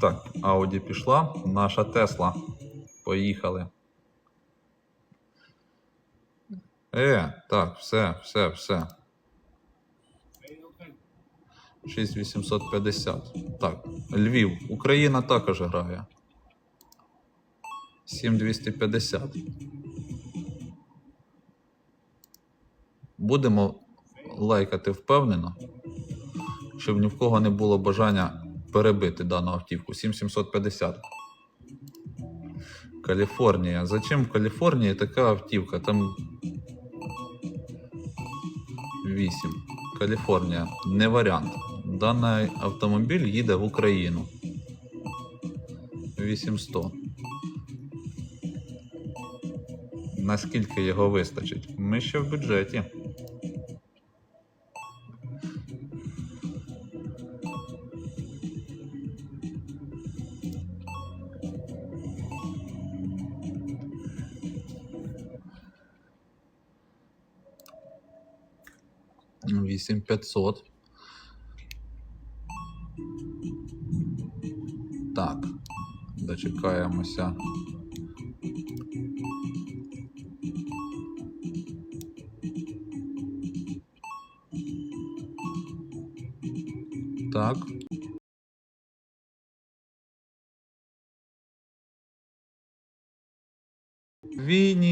Так, Ауді пішла, наша Тесла. Поїхали. Е, так, все, все, все. 6850. Так, Львів. Україна також грає. 7250. Будемо лайкати впевнено, щоб ні в кого не було бажання перебити дану автівку. 7750. Каліфорнія. Зачем в Каліфорнії така автівка? Там 8. Каліфорнія. Не варіант. Даний автомобіль їде в Україну. 800. Наскільки його вистачить? Ми ще в бюджеті. Ну, 8500. Так, дочекаємося. Так. Вини.